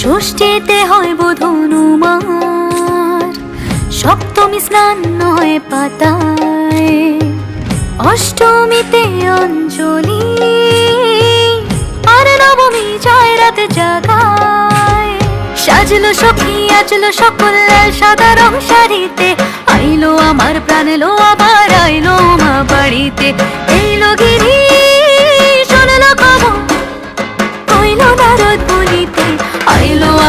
ষষ্ঠীতে হয় বোধনুমার সপ্তমী স্নান নয় পাতায়। অষ্টমীতে অঞ্জলি। আর নবমী জয় রাতে জাগায়। সাজলো সখী আজলো সকল সাদা রং শাড়িতে। আইলো আমার প্রাণ, এলো আবার, আইলো মা বাড়িতে। এইলো গিরি, শোনলো খবর। কইলো নারদ বলিতে।